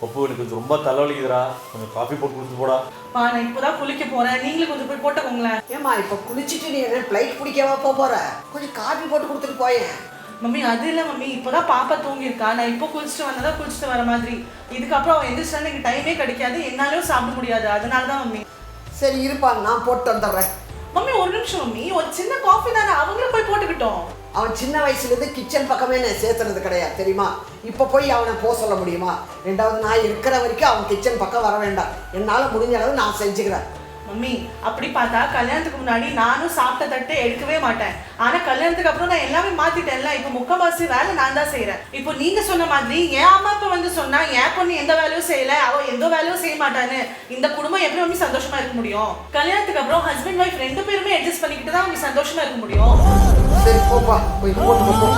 பப்பு எனக்கு கொஞ்சம் ரொம்ப தலைவலிக்குதுடா. கொஞ்சம் காஃபி போட்டு கொடுத்து போடா. பா நான் இப்போதான் குளிக்க போறேன். நீங்களும் கொஞ்சம் போய் போட்டுக்கோங்களேன். ஏம்மா இப்போ குளிச்சுட்டு நீ என்ன ஃப்ளைட் பிடிக்கவா போக போற? கொஞ்சம் காபி போட்டு கொடுத்துட்டு போயேன் மம்மி அது இல்லை மம்மி. இப்போதான் பாப்பா தூங்கியிருக்கா. நான் இப்போ குளிச்சுட்டு வந்ததா குளிச்சுட்டு வர மாதிரி. இதுக்கப்புறம் அவன் எந்திரிச்சா எனக்கு டைமே கிடைக்காது. என்னாலும் சாப்பிட முடியாது. அதனால தான் மம்மி. சரி இருப்பா. நான் போட்டு வந்துடுறேன் மம்மி ஒரு நிமிஷம் மம்மி. ஒரு சின்ன காஃபி தானே. அவங்களும் போய் போட்டுக்கிட்டோம். அவன் சின்ன வயசுலேருந்து கிச்சன் பக்கமே நான் சேர்த்துனது கிடையாது தெரியுமா? இப்போ போய் அவனை போக சொல்ல முடியுமா? ரெண்டாவது நான் இருக்கிற வரைக்கும் அவன் கிச்சன் பக்கம் வர வேண்டாம். என்னால் முடிஞ்ச அளவு நான் செஞ்சுக்கிறேன். மம்மி அப்படி பார்த்தா கல்யாணத்துக்கு முன்னாடி நானும் சாப்பிட்ட தட்டு எடுக்கவே மாட்டேன். ஆனா கல்யாணத்துக்கு அப்புறம் நான் எல்லாமே மாத்திட்டேன்ல. இப்போ முக்கவாசி வேலை நான் தான் செய்யறேன் இப்போ நீங்க சொன்ன மாதிரி என் அம்மா அப்பா வந்து சொன்னா என் பொண்ணு எந்த வேலையும் செய்யல அவ எந்த வேலையும் செய்ய மாட்டான்னு இந்த குடும்பம் எப்படி மம்மி சந்தோஷமா இருக்க முடியும்? கல்யாணத்துக்கு அப்புறம் ஹஸ்பண்ட் ஒய்ஃப் ரெண்டு பேருமே அட்ஜஸ்ட் பண்ணிக்கிட்டு தான் அவங்க சந்தோஷமா இருக்க முடியும். சரி போப்பா போய் போட்டு போ